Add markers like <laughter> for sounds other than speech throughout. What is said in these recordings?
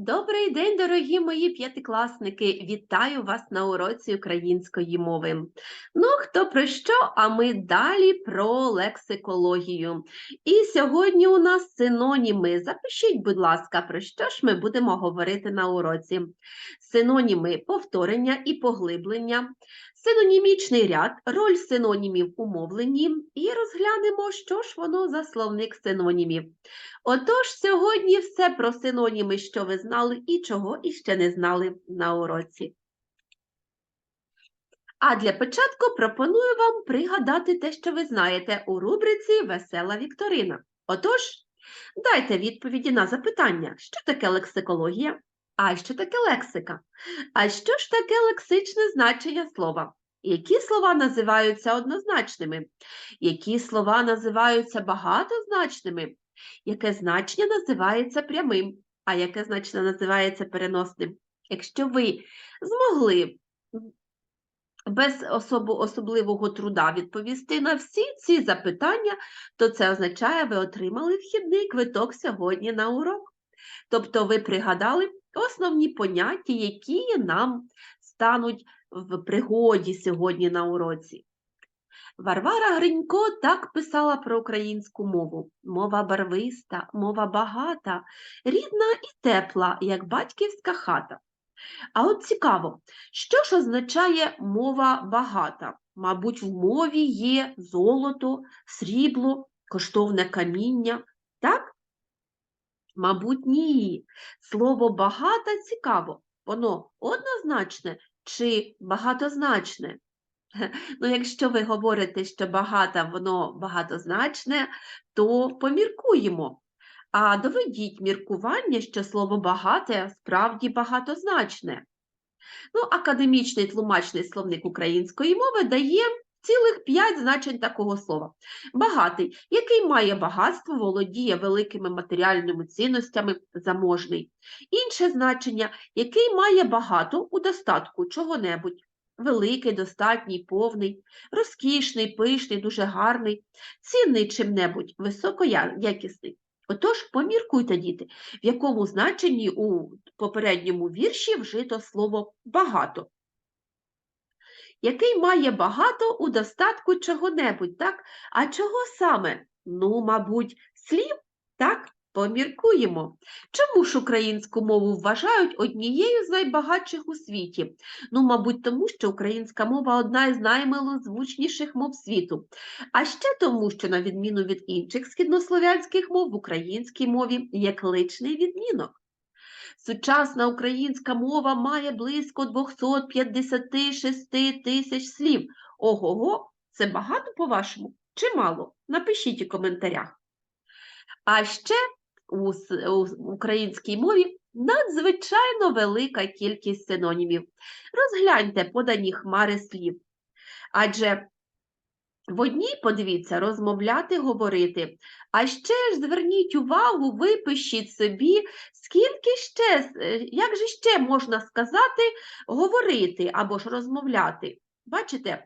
Добрий день, дорогі мої п'ятикласники! Вітаю вас на уроці української мови. Ну, хто про що, а ми далі про лексикологію. І сьогодні у нас синоніми. Запишіть, будь ласка, про що ж ми будемо говорити на уроці. Синоніми повторення і поглиблення, синонімічний ряд, роль синонімів у мовленні і розглянемо, що ж воно за словник синонімів. Отож, сьогодні все про синоніми, що ви знали і чого іще не знали на уроці. А для початку пропоную вам пригадати те, що ви знаєте у рубриці Весела Вікторина. Отож, дайте відповіді на запитання, що таке лексикологія, а що таке лексика, а що ж таке лексичне значення слова, які слова називаються однозначними, які слова називаються багатозначними, яке значення називається прямим, а яке значення називається переносним. Якщо ви змогли без особу, особливого труда відповісти на всі ці запитання, то це означає, ви отримали вхідний квиток сьогодні на урок. Тобто ви пригадали основні поняття, які нам стануть в пригоді сьогодні на уроці. Варвара Гринько так писала про українську мову. Мова барвиста, мова багата, рідна і тепла, як батьківська хата. А от цікаво, що ж означає мова багата? Мабуть, в мові є золото, срібло, коштовне каміння, так? Мабуть, ні. Слово багата цікаво, воно однозначне чи багатозначне? <laughs> Ну, якщо ви говорите, що багата, воно багатозначне, то поміркуємо. А доведіть міркування, що слово багате справді багатозначне. Ну, Академічний тлумачний словник української мови дає цілих п'ять значень такого слова. Багатий, який має багатство, володіє великими матеріальними цінностями, заможний. Інше значення, який має багато у достатку чого-небудь великий, достатній, повний, розкішний, пишний, дуже гарний, цінний чим-небудь, високоякісний. Отож, поміркуйте, діти, в якому значенні у попередньому вірші вжито слово багато. Який має багато у достатку чого-небудь, так? А чого саме? Ну, мабуть, слів, так? Поміркуємо. Чому ж українську мову вважають однією з найбагатших у світі? Ну, мабуть, тому що українська мова одна із наймилозвучніших мов світу. А ще тому, що, на відміну від інших східнослов'янських мов, в українській мові є кличний відмінок. Сучасна українська мова має близько 256 тисяч слів. Ого-го, це багато по-вашому? Чи мало? Напишіть у коментарях. А ще у українській мові надзвичайно велика кількість синонімів. Розгляньте подані хмари слів. Адже в одній, подивіться, розмовляти, говорити. А ще ж зверніть увагу, випишіть собі, скільки ще, як же ще можна сказати, говорити або ж розмовляти. Бачите,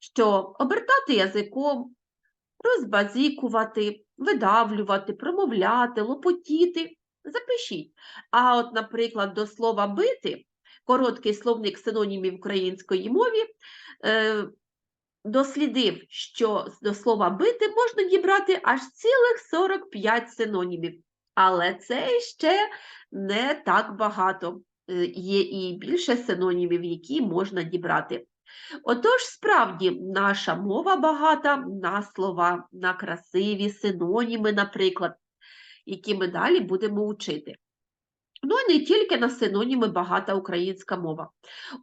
що обертати язиком, розбазікувати, видавлювати, промовляти, лопотіти. Запишіть. А от, наприклад, до слова бити, короткий словник синонімів української мові, е, дослідив, що до слова бити можна дібрати аж цілих 45 синонімів. Але це ще не так багато. Е, є і більше синонімів, які можна дібрати. Отож, справді, наша мова багата на слова, на красиві синоніми, наприклад, які ми далі будемо учити. Ну і не тільки на синоніми багата українська мова.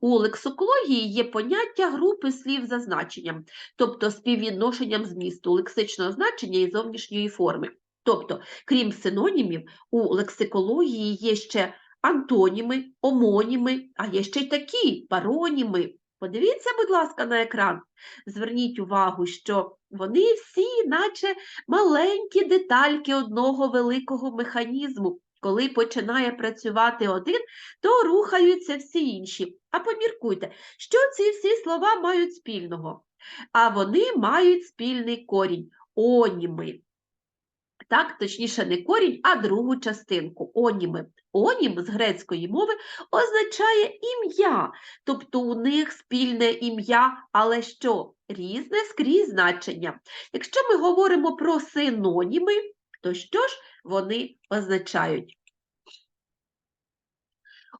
У лексикології є поняття групи слів за значенням, тобто співвідношенням змісту, лексичного значення і зовнішньої форми. Тобто, крім синонімів, у лексикології є ще антоніми, омоніми, а є ще й такі пароніми, Подивіться, будь ласка, на екран. Зверніть увагу, що вони всі, наче маленькі детальки одного великого механізму. Коли починає працювати один, то рухаються всі інші. А поміркуйте, що ці всі слова мають спільного? А вони мають спільний корінь оніми. так, точніше, не корінь, а другу частинку оніми. Онім з грецької мови означає ім'я, тобто у них спільне ім'я, але що? Різне скрізь значення. Якщо ми говоримо про синоніми, то що ж вони означають?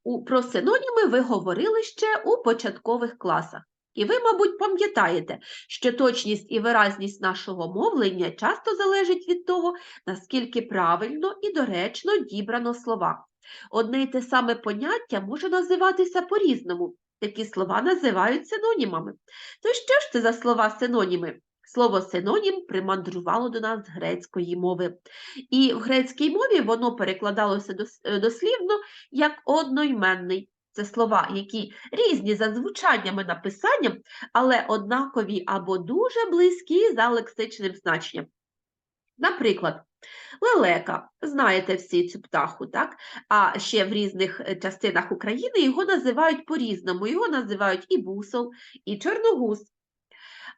У, про синоніми ви говорили ще у початкових класах. І ви, мабуть, пам'ятаєте, що точність і виразність нашого мовлення часто залежить від того, наскільки правильно і доречно дібрано слова. Одне й те саме поняття може називатися по-різному. Такі слова називають синонімами. То що ж це за слова синоніми? Слово синонім примандрувало до нас з грецької мови. І в грецькій мові воно перекладалося е, дослівно як одноіменний. Це слова, які різні за звучанням і написанням, але однакові або дуже близькі за лексичним значенням. Наприклад, лелека, знаєте всі цю птаху, так? А ще в різних е, частинах України його називають по-різному. Його називають і бусол, і чорногуз.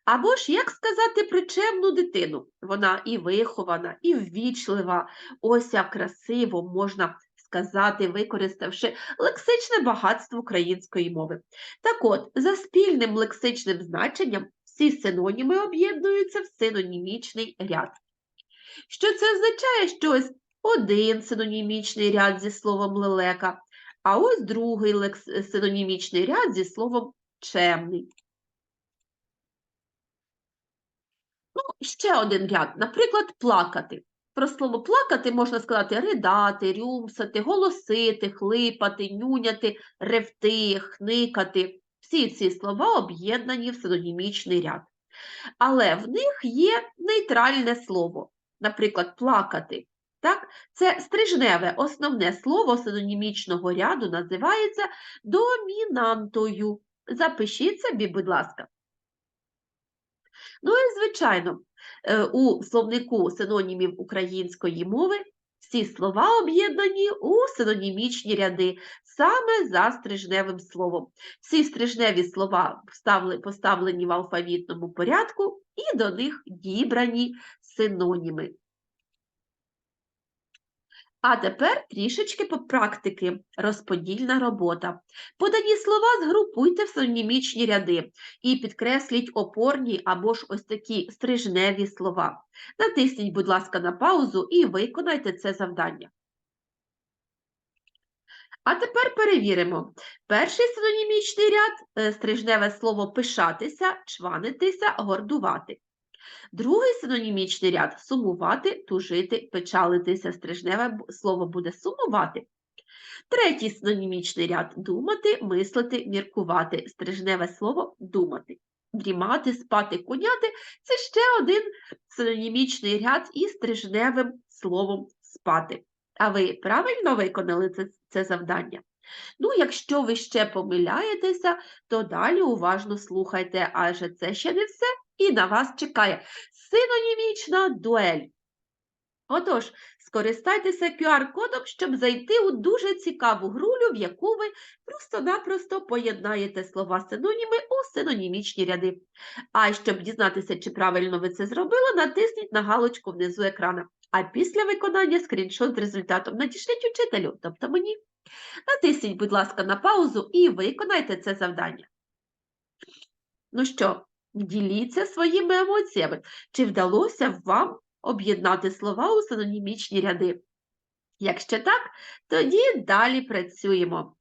Або ж, як сказати про чемну дитину? Вона і вихована, і ввічлива, ось як красиво можна сказати, використавши лексичне багатство української мови. Так от, за спільним лексичним значенням всі синоніми об'єднуються в синонімічний ряд. Що це означає? Що ось один синонімічний ряд зі словом лелека, а ось другий синонімічний ряд зі словом чемний. Ще один ряд, наприклад, плакати. Про слово плакати можна сказати ридати, рюмсати, голосити, хлипати, нюняти, ревти, хникати. Всі ці слова об'єднані в синонімічний ряд. Але в них є нейтральне слово. Наприклад, плакати. Так? Це стрижневе основне слово синонімічного ряду називається домінантою. Запишіть собі, будь ласка. Ну і, звичайно, е, у словнику синонімів української мови всі слова об'єднані у синонімічні ряди, саме за стрижневим словом. Всі стрижневі слова поставлені в алфавітному порядку і до них дібрані синоніми. А тепер трішечки по практики. Розподільна робота. Подані слова згрупуйте в синонімічні ряди і підкресліть опорні або ж ось такі стрижневі слова. Натисніть, будь ласка, на паузу і виконайте це завдання. А тепер перевіримо. Перший синонімічний ряд е, стрижневе слово пишатися, чванитися, гордувати. Другий синонімічний ряд сумувати, тужити, печалитися. Стрижневе слово буде сумувати. Третій синонімічний ряд думати, мислити, міркувати. Стрижневе слово думати. Дрімати, спати, куняти це ще один синонімічний ряд із стрижневим словом спати. А ви правильно виконали це, це завдання? Ну, якщо ви ще помиляєтеся, то далі уважно слухайте, адже це ще не все, і на вас чекає синонімічна дуель. Отож, скористайтеся QR-кодом, щоб зайти у дуже цікаву грулю, в яку ви просто-напросто поєднаєте слова синоніми у синонімічні ряди. А щоб дізнатися, чи правильно ви це зробили, натисніть на галочку внизу екрана. А після виконання скріншот з результатом надішліть учителю, тобто мені. Натисніть, будь ласка, на паузу і виконайте це завдання. Ну що, діліться своїми емоціями. Чи вдалося вам об'єднати слова у синонімічні ряди? Якщо так, тоді далі працюємо.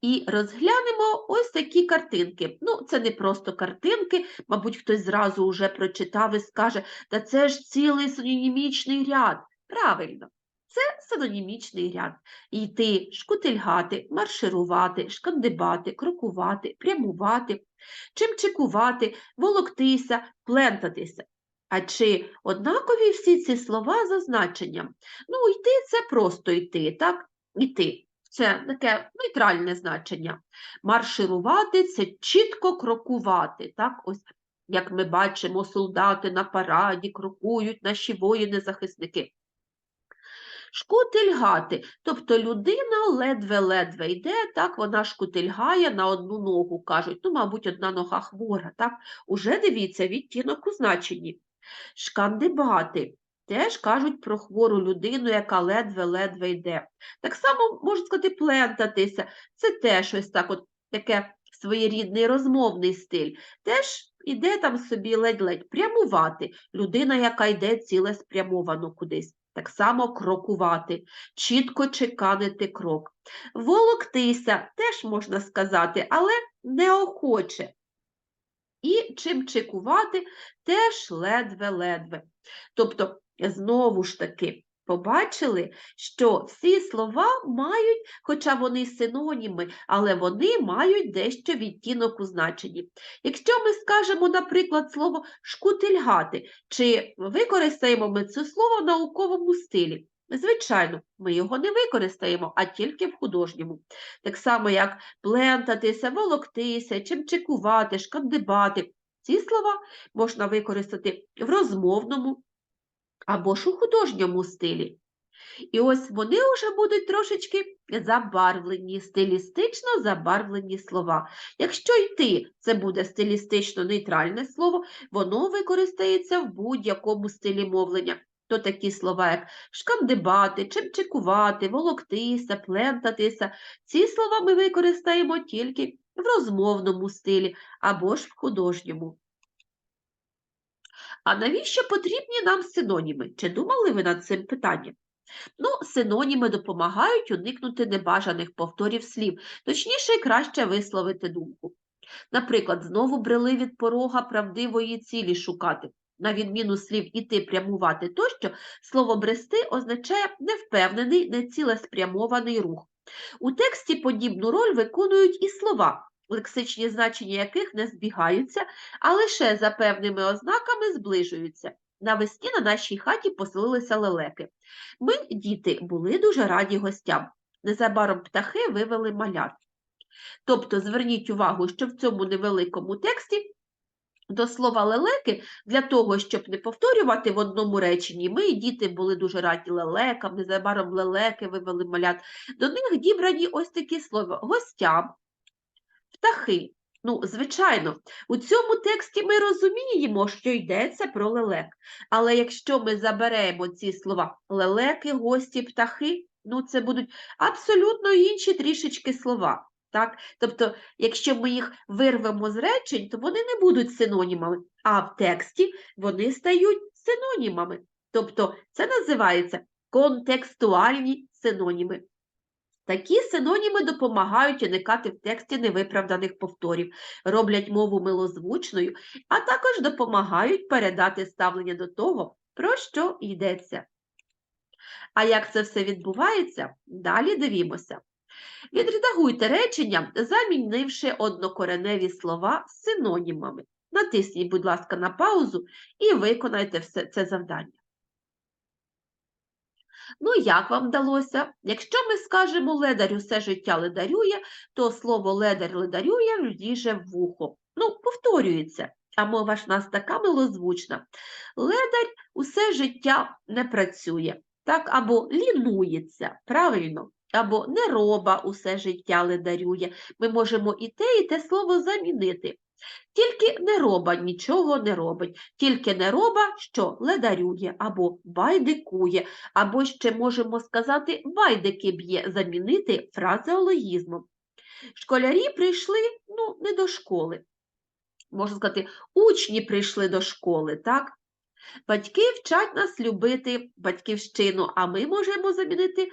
І розглянемо ось такі картинки. Ну, це не просто картинки, мабуть, хтось зразу вже прочитав і скаже, та це ж цілий синонімічний ряд. Правильно, це синонімічний ряд. Йти, шкутильгати, марширувати, шкандибати, крокувати, прямувати, чимчикувати, волоктися, плентатися. А чи однакові всі ці слова за значенням? Ну, йти це просто йти, так? Йти. Це таке нейтральне значення. Марширувати це чітко крокувати. Так? Ось, як ми бачимо, солдати на параді крокують наші воїни-захисники. Шкутильгати, тобто людина ледве-ледве йде, так вона шкутильгає на одну ногу, кажуть, ну, мабуть, одна нога хвора, так? Уже дивіться відтінок у значенні. Шкандибати, теж кажуть про хвору людину, яка ледве-ледве йде. Так само можна сказати, плентатися. Це теж ось так, от таке своєрідний розмовний стиль. Теж іде там собі ледь-ледь прямувати. Людина, яка йде цілеспрямовано кудись. Так само крокувати, чітко чеканити крок. Волоктися теж можна сказати, але неохоче. І чимчикувати теж ледве-ледве. Тобто, знову ж таки, побачили, що всі слова мають, хоча вони синоніми, але вони мають дещо відтінок у значенні. Якщо ми скажемо, наприклад, слово шкутильгати, чи використаємо ми це слово в науковому стилі? Звичайно, ми його не використаємо, а тільки в художньому. Так само, як плентатися, волоктися, чимчикувати, шкандибати. Ці слова можна використати в розмовному або ж у художньому стилі. І ось вони вже будуть трошечки забарвлені, стилістично забарвлені слова. Якщо йти, це буде стилістично нейтральне слово, воно використається в будь-якому стилі мовлення. То такі слова, як шкандибати, чимчикувати, волоктися, плентатися. Ці слова ми використаємо тільки в розмовному стилі або ж в художньому. А навіщо потрібні нам синоніми? Чи думали ви над цим питанням? Ну, синоніми допомагають уникнути небажаних повторів слів, точніше, краще висловити думку. Наприклад, знову брели від порога правдивої цілі шукати. На відміну слів іти, прямувати тощо, слово брести означає невпевнений, нецілеспрямований рух. У тексті подібну роль виконують і слова, лексичні значення яких не збігаються, а лише за певними ознаками зближуються. Навесні на нашій хаті поселилися лелеки. Ми, діти, були дуже раді гостям. Незабаром птахи вивели малят. Тобто зверніть увагу, що в цьому невеликому тексті до слова лелеки, для того, щоб не повторювати в одному реченні, ми і діти були дуже раді лелекам, незабаром лелеки вивели малят. До них дібрані ось такі слова гостям, птахи. Ну, звичайно, у цьому тексті ми розуміємо, що йдеться про лелек. Але якщо ми заберемо ці слова лелеки, гості, птахи, ну це будуть абсолютно інші трішечки слова. Так? Тобто, якщо ми їх вирвемо з речень, то вони не будуть синонімами, а в тексті вони стають синонімами. Тобто це називається контекстуальні синоніми. Такі синоніми допомагають уникати в тексті невиправданих повторів, роблять мову милозвучною, а також допомагають передати ставлення до того, про що йдеться. А як це все відбувається, далі дивімося. Відредагуйте речення, замінивши однокореневі слова синонімами. Натисніть, будь ласка, на паузу і виконайте все це завдання. Ну, як вам вдалося? Якщо ми скажемо ледар усе життя ледарює, то слово ледар ледарює ліже в вухо. Ну, повторюється, а мова ж нас така милозвучна. Ледар усе життя не працює, так, або лінується, правильно, або нероба усе життя ледарює. Ми можемо і те, і те слово замінити. Тільки нероба нічого не робить, тільки нероба, що ледарює або байдикує, або ще можемо сказати байдики б'є, замінити фразеологізмом. Школярі прийшли ну, не до школи. Можна сказати, учні прийшли до школи, так? Батьки вчать нас любити батьківщину, а ми можемо замінити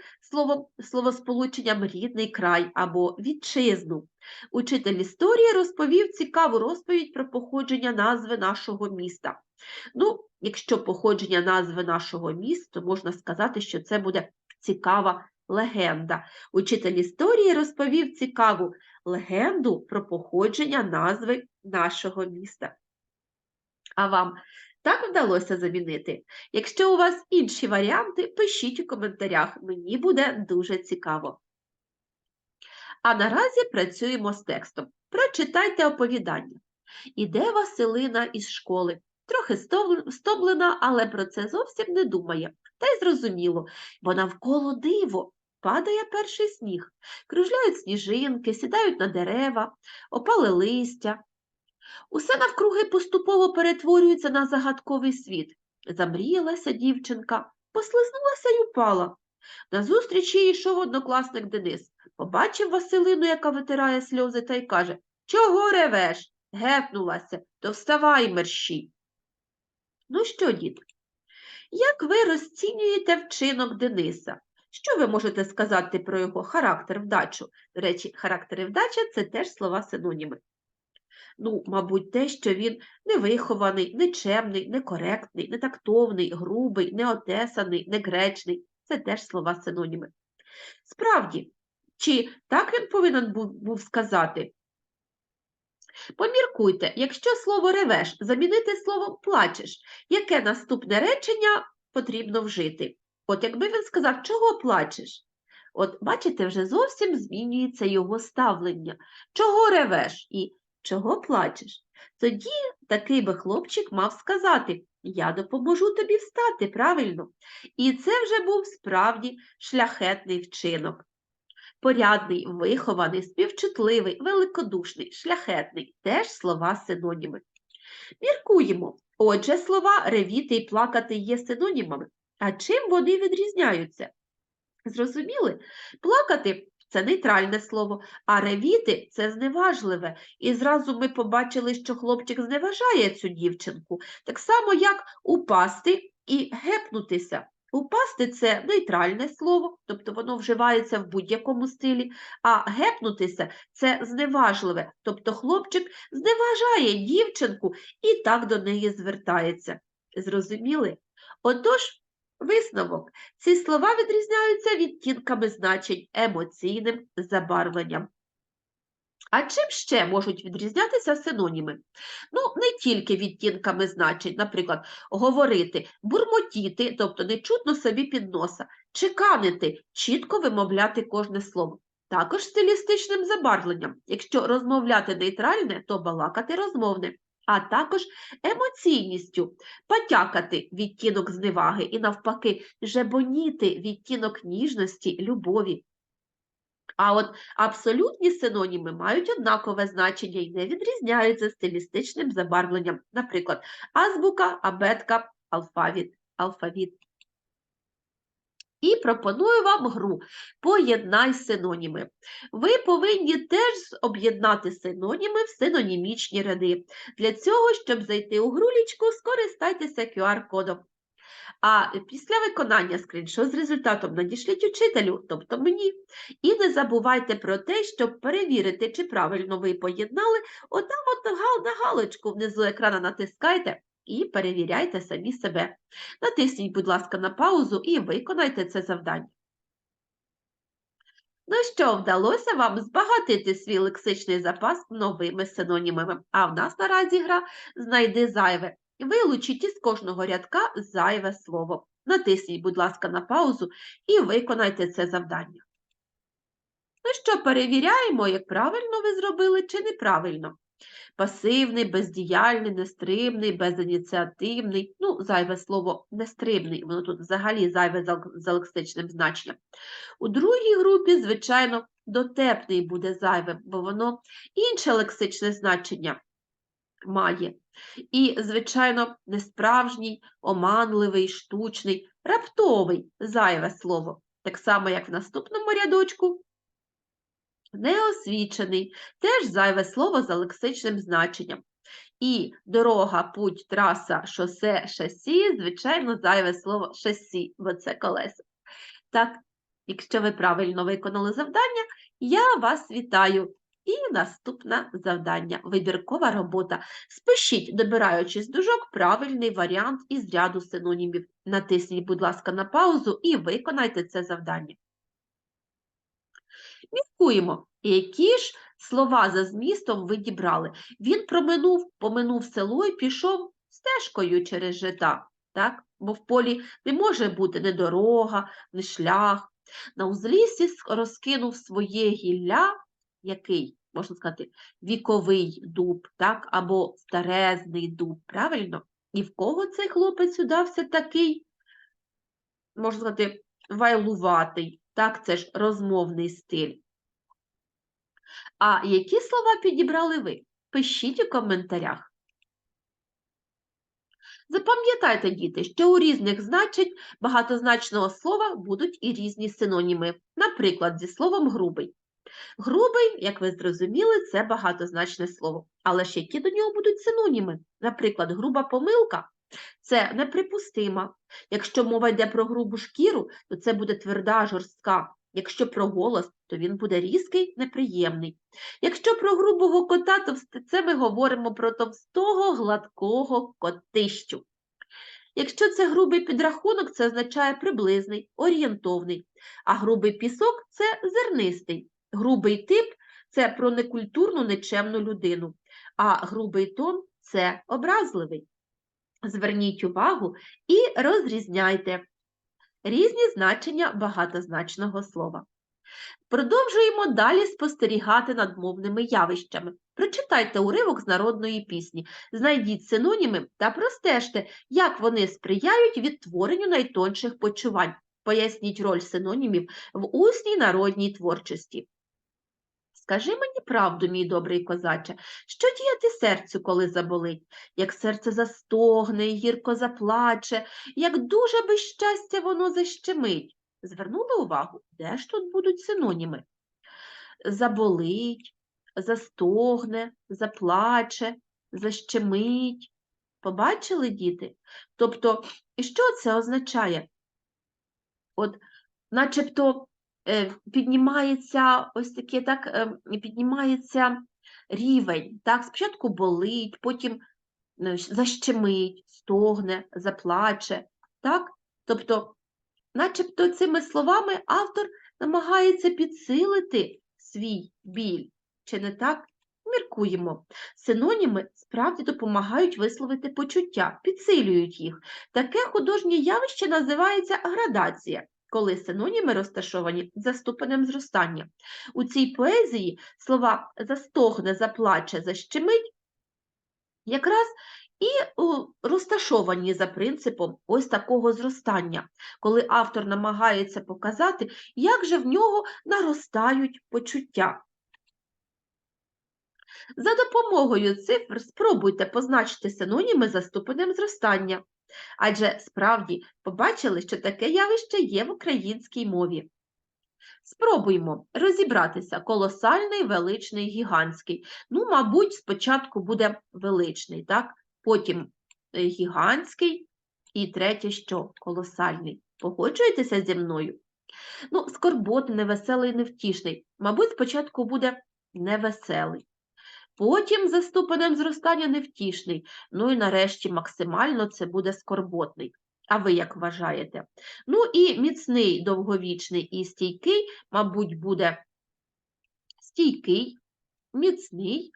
словосполученням рідний край або вітчизну. Учитель історії розповів цікаву розповідь про походження назви нашого міста. Ну, якщо походження назви нашого міста, то можна сказати, що це буде цікава легенда. Учитель історії розповів цікаву легенду про походження назви нашого міста. А вам так вдалося замінити? Якщо у вас інші варіанти, пишіть у коментарях, мені буде дуже цікаво. А наразі працюємо з текстом. Прочитайте оповідання. Іде Василина із школи. Трохи стоблена, але про це зовсім не думає. Та й зрозуміло, бо навколо диво. Падає перший сніг, кружляють сніжинки, сідають на дерева, опали листя. Усе навкруги поступово перетворюється на загадковий світ. Замріялася дівчинка, послизнулася й упала. Назустріч їй йшов однокласник Денис. Побачив Василину, яка витирає сльози, та й каже Чого ревеш? Гепнулася, то вставай мерщій. Ну що, діти, як ви розцінюєте вчинок Дениса? Що ви можете сказати про його характер вдачу? До речі, характер і вдача це теж слова синоніми. Ну, мабуть, те, що він невихований, нечемний, некоректний, нетактовний, грубий, неотесаний, негречний це теж слова синоніми. Справді, чи так він повинен був, був сказати? Поміркуйте, якщо слово ревеш замінити словом плачеш, яке наступне речення потрібно вжити? От якби він сказав, чого плачеш? От бачите, вже зовсім змінюється його ставлення. Чого ревеш і чого плачеш? Тоді такий би хлопчик мав сказати Я допоможу тобі встати, правильно? І це вже був справді шляхетний вчинок. Порядний, вихований, співчутливий, великодушний, шляхетний теж слова синоніми. Міркуємо. Отже, слова ревіти і плакати є синонімами. А чим вони відрізняються? Зрозуміли? Плакати це нейтральне слово, а ревіти це зневажливе. І зразу ми побачили, що хлопчик зневажає цю дівчинку, так само, як упасти і гепнутися. Упасти це нейтральне слово, тобто воно вживається в будь-якому стилі, а гепнутися це зневажливе, тобто хлопчик зневажає дівчинку і так до неї звертається. Зрозуміли? Отож, висновок. Ці слова відрізняються відтінками значень емоційним забарвленням. А чим ще можуть відрізнятися синоніми? Ну, не тільки відтінками значень, наприклад, говорити, бурмотіти, тобто не чутно собі під носа, чеканити, чітко вимовляти кожне слово. Також стилістичним забарвленням. Якщо розмовляти нейтральне, то балакати розмовне, а також емоційністю, потякати відтінок зневаги і навпаки, жебоніти відтінок ніжності, любові. А от абсолютні синоніми мають однакове значення і не відрізняються стилістичним забарвленням, наприклад, азбука, абетка, алфавіт, алфавіт. Пропоную вам гру Поєднай синоніми. Ви повинні теж об'єднати синоніми в синонімічні ряди. Для цього, щоб зайти у грулічку, скористайтеся QR-кодом. А після виконання скріншот з результатом надішліть учителю, тобто мені. І не забувайте про те, щоб перевірити, чи правильно ви поєднали, отам от на галочку внизу екрана натискайте і перевіряйте самі себе. Натисніть, будь ласка, на паузу і виконайте це завдання. Ну що, вдалося вам збагатити свій лексичний запас новими синонімами. А в нас наразі гра «Знайди зайве». Вилучіть із кожного рядка зайве слово. Натисніть, будь ласка, на паузу і виконайте це завдання. Ну що, перевіряємо, як правильно ви зробили чи неправильно. Пасивний, бездіяльний, нестримний, безініціативний. Ну, зайве слово нестримний, воно тут взагалі зайве за, лексичним значенням. У другій групі, звичайно, дотепний буде зайвим, бо воно інше лексичне значення має. І, звичайно, несправжній, оманливий, штучний, раптовий зайве слово. Так само, як в наступному рядочку. Неосвічений, теж зайве слово за лексичним значенням. І дорога, путь, траса, шосе, шасі, звичайно, зайве слово шасі, бо це колеса. Так, якщо ви правильно виконали завдання, я вас вітаю. І наступне завдання – вибіркова робота. Спишіть, добираючи з дужок, правильний варіант із ряду синонімів. Натисніть, будь ласка, на паузу і виконайте це завдання. Міркуємо, які ж слова за змістом ви дібрали. Він проминув, поминув село і пішов стежкою через жита, так? бо в полі не може бути ні дорога, ні шлях. На узліссі розкинув своє гілля, який, можна сказати, віковий дуб, так? або старезний дуб, правильно? І в кого цей хлопець удався такий, можна сказати, вайлуватий, так, це ж розмовний стиль. А які слова підібрали ви? Пишіть у коментарях. Запам'ятайте, діти, що у різних значень багатозначного слова будуть і різні синоніми. Наприклад, зі словом грубий. Грубий, як ви зрозуміли, це багатозначне слово. Але ж які до нього будуть синоніми? Наприклад, груба помилка це неприпустима. Якщо мова йде про грубу шкіру, то це буде тверда, жорстка. Якщо про голос, то він буде різкий, неприємний. Якщо про грубого кота, то це ми говоримо про товстого, гладкого котищу. Якщо це грубий підрахунок, це означає приблизний, орієнтовний, а грубий пісок це зернистий. Грубий тип це про некультурну, нечемну людину, а грубий тон це образливий. Зверніть увагу і розрізняйте різні значення багатозначного слова. Продовжуємо далі спостерігати над мовними явищами. Прочитайте уривок з народної пісні, знайдіть синоніми та простежте, як вони сприяють відтворенню найтонших почувань. Поясніть роль синонімів в усній народній творчості. Скажи мені правду, мій добрий козаче, що діяти серцю, коли заболить, як серце застогне, і гірко заплаче, як дуже без щастя воно защемить. Звернули увагу, де ж тут будуть синоніми? Заболить, застогне, заплаче, защемить. Побачили, діти? Тобто, і що це означає? От, начебто, піднімається ось таке, так, е, піднімається рівень. Так, спочатку болить, потім е, защемить, стогне, заплаче. Так? Тобто, начебто цими словами автор намагається підсилити свій біль. Чи не так? Міркуємо. Синоніми справді допомагають висловити почуття, підсилюють їх. Таке художнє явище називається градація, коли синоніми розташовані за ступенем зростання. У цій поезії слова застогне, заплаче, защемить якраз і розташовані за принципом ось такого зростання, коли автор намагається показати, як же в нього наростають почуття. За допомогою цифр спробуйте позначити синоніми за ступенем зростання. Адже справді побачили, що таке явище є в українській мові. Спробуймо розібратися колосальний, величний, гігантський. Ну, мабуть, спочатку буде величний, так? потім е, гігантський і третє що? Колосальний. Погоджуєтеся зі мною? Ну, скорботний, невеселий, невтішний. Мабуть, спочатку буде невеселий. Потім за ступенем зростання невтішний. Ну і нарешті максимально це буде скорботний. А ви як вважаєте? Ну і міцний, довговічний і стійкий, мабуть, буде стійкий, міцний,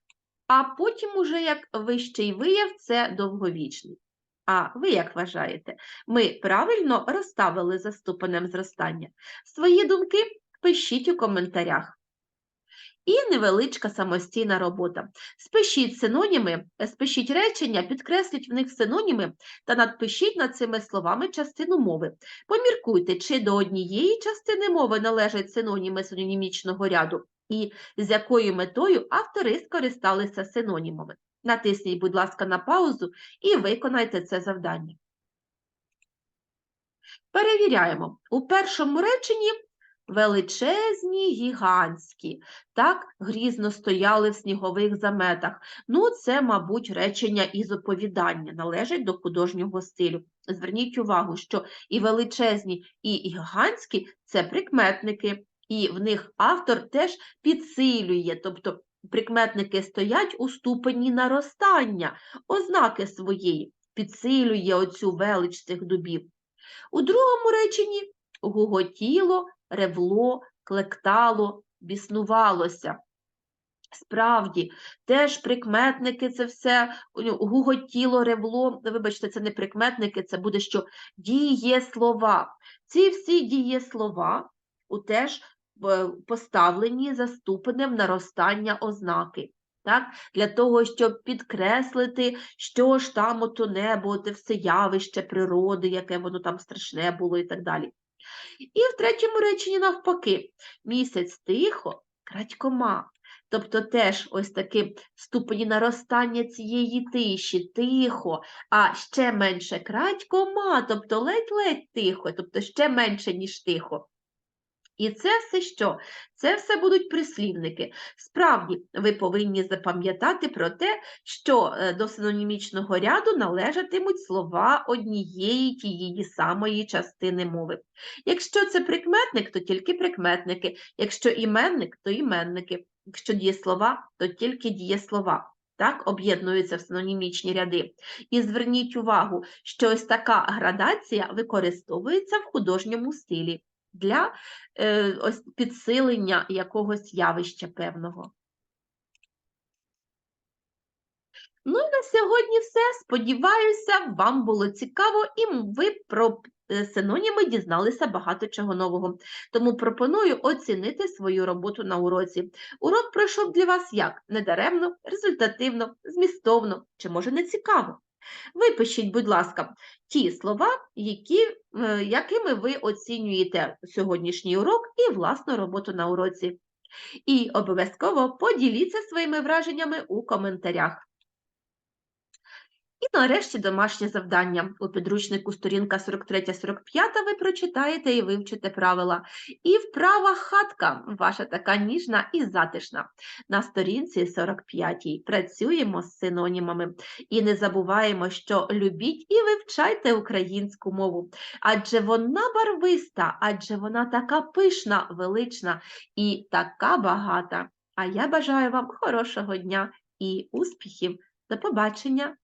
а потім уже як вищий вияв це довговічний. А ви як вважаєте? Ми правильно розставили за ступенем зростання? Свої думки пишіть у коментарях. І невеличка самостійна робота. Спишіть синоніми, е, спишіть речення, підкресліть в них синоніми та надпишіть над цими словами частину мови. Поміркуйте, чи до однієї частини мови належать синоніми синонімічного ряду, і з якою метою автори скористалися синонімами. Натисніть, будь ласка, на паузу і виконайте це завдання. Перевіряємо. У першому реченні величезні, гігантські, так, грізно стояли в снігових заметах. Ну, це, мабуть, речення із оповідання, належать до художнього стилю. Зверніть увагу, що і величезні, і гігантські – це прикметники, і в них автор теж підсилює, тобто прикметники стоять у ступені наростання, ознаки своєї, підсилює оцю велич цих дубів. У другому реченні гуготіло, ревло, клектало, біснувалося. Справді, теж прикметники це все, ну, гуготіло, ревло, вибачте, це не прикметники, це буде що дієслова. Ці всі дієслова у теж е, поставлені за ступенем наростання ознаки. Так? Для того, щоб підкреслити, що ж там ото небо, те все явище природи, яке воно там страшне було і так далі. І в третьому реченні навпаки, місяць тихо, крадькома, тобто теж ось такі ступені наростання цієї тиші, тихо, а ще менше крадькома, тобто ледь-ледь тихо, тобто ще менше, ніж тихо. І це все що? Це все будуть прислівники. Справді, ви повинні запам'ятати про те, що е, до синонімічного ряду належатимуть слова однієї тієї самої частини мови. Якщо це прикметник, то тільки прикметники, якщо іменник, то іменники, якщо дієслова, то тільки дієслова. Так, об'єднуються в синонімічні ряди. І зверніть увагу, що ось така градація використовується в художньому стилі для е, ось підсилення якогось явища певного. Ну і на сьогодні все. Сподіваюся, вам було цікаво і ви про е, синоніми дізналися багато чого нового. Тому пропоную оцінити свою роботу на уроці. Урок пройшов для вас як? Недаремно, результативно, змістовно чи може не цікаво? Випишіть, будь ласка, ті слова, які, е, якими ви оцінюєте сьогоднішній урок і власну роботу на уроці. І обов'язково поділіться своїми враженнями у коментарях. І нарешті домашнє завдання. У підручнику сторінка 43-45 ви прочитаєте і вивчите правила. І вправа хатка, ваша така ніжна і затишна. На сторінці 45 працюємо з синонімами. І не забуваємо, що любіть і вивчайте українську мову. Адже вона барвиста, адже вона така пишна, велична і така багата. А я бажаю вам хорошого дня і успіхів. До побачення!